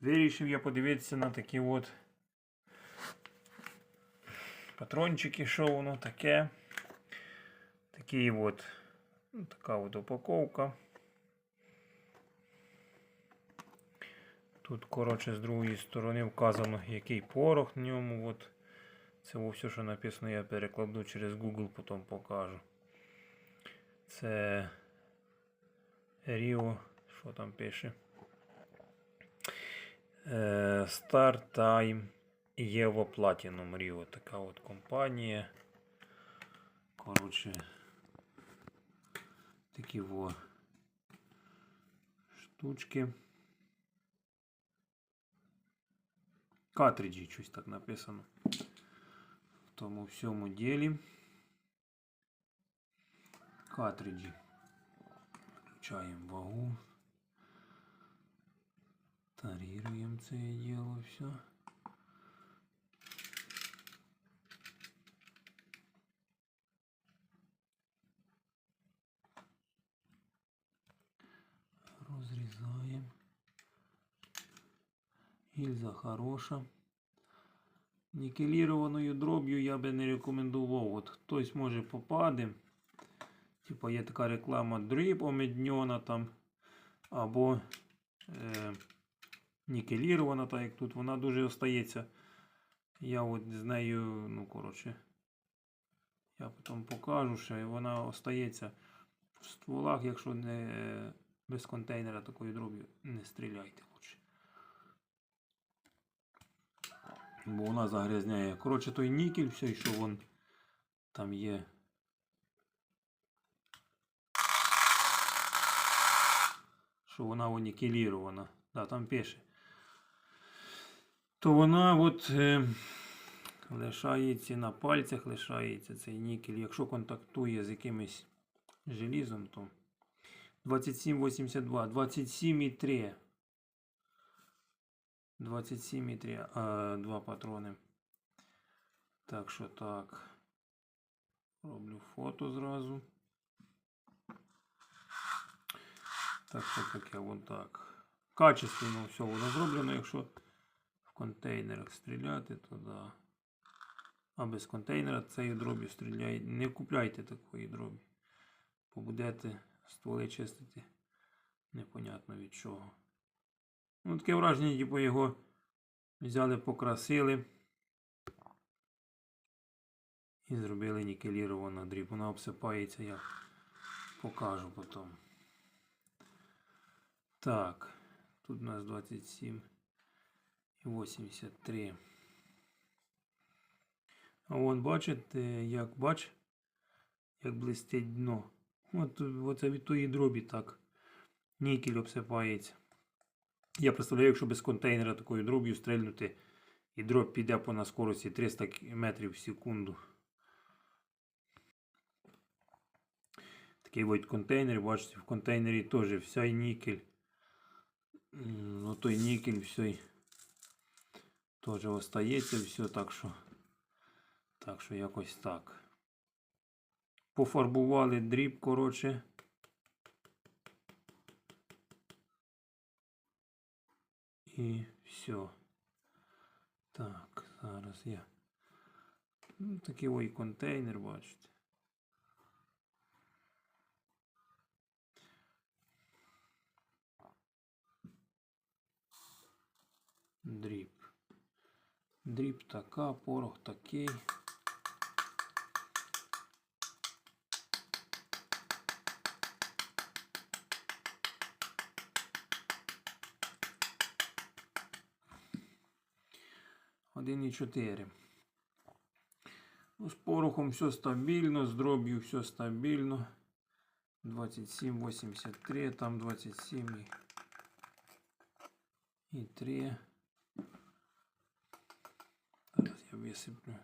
Вирішив я подивитися на такі от патрончики, що воно таке. Такий от, ну, така от упаковка. Тут, коротше, з другої сторони вказано, який порох на ньому. От. Це все, що написано, я перекладу через Google, потім покажу. Це Rio, що там пише? Е, Star Time Evo Platinum Rio. Така от компанія. Коротше, такі во штучки. Картриджі, щось так написано. В тому всьому ділі. Картриджі. Включаємо вагу. Таріруємо це діло все. Розрізаємо. Гільза хороша. Нікелірованою дроб'ю я би не рекомендував. От хтось може попаде. Типа є така реклама дріб омедньона там. Або е, нікелірована, так як тут вона дуже остається. Я от з нею, ну коротше, я потім покажу, що вона остається в стволах, якщо не без контейнера такою дроб'ю, не стріляйте лучше. Бо вона загрязняє. Коротше, той нікель, все, що вон там є. Що вона вон нікелірована. Да, там пише. То вона от е, лишається на пальцях, лишається цей нікель. Якщо контактує з якимось желізом, то 2782, 27,3. 27,3, а, два патрони. Так що так. Роблю фото зразу. Так що таке вон так. Качественно все воно зроблено, якщо контейнерах стріляти, то да. А без контейнера цією дроб'ю стріляє. Не купляйте такої дробі. Побудете стволи чистити. Непонятно від чого. Ну, таке враження, типу його взяли, покрасили і зробили нікеліровану дріб. Вона обсипається, я покажу потім. Так, тут у нас 27 і 83. А вон бачите, як бач, як блистить дно. От оце від тої дробі так. Нікель обсипається. Я представляю, якщо без контейнера такою дроб'ю стрельнути, і дроб піде по на скорості 300 метрів в секунду. Такий от контейнер, бачите, в контейнері теж вся нікель. Ну той нікель все теж остається все, так що, так що якось так. Пофарбували дріб, коротше. І все. Так, зараз я. Ну, такий ой контейнер, бачите. Дріб. Дріб така, порох такий. Один і чотири. Ну, з порохом все стабільно, з дроб'ю все стабільно. 27, 83, там 27 і, і 3. Зараз я висиплю.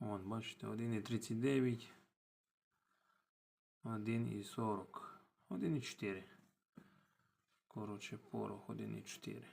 Вон, бачите, 1,39, 1,40, 1,4. Коротше, порох 1,4.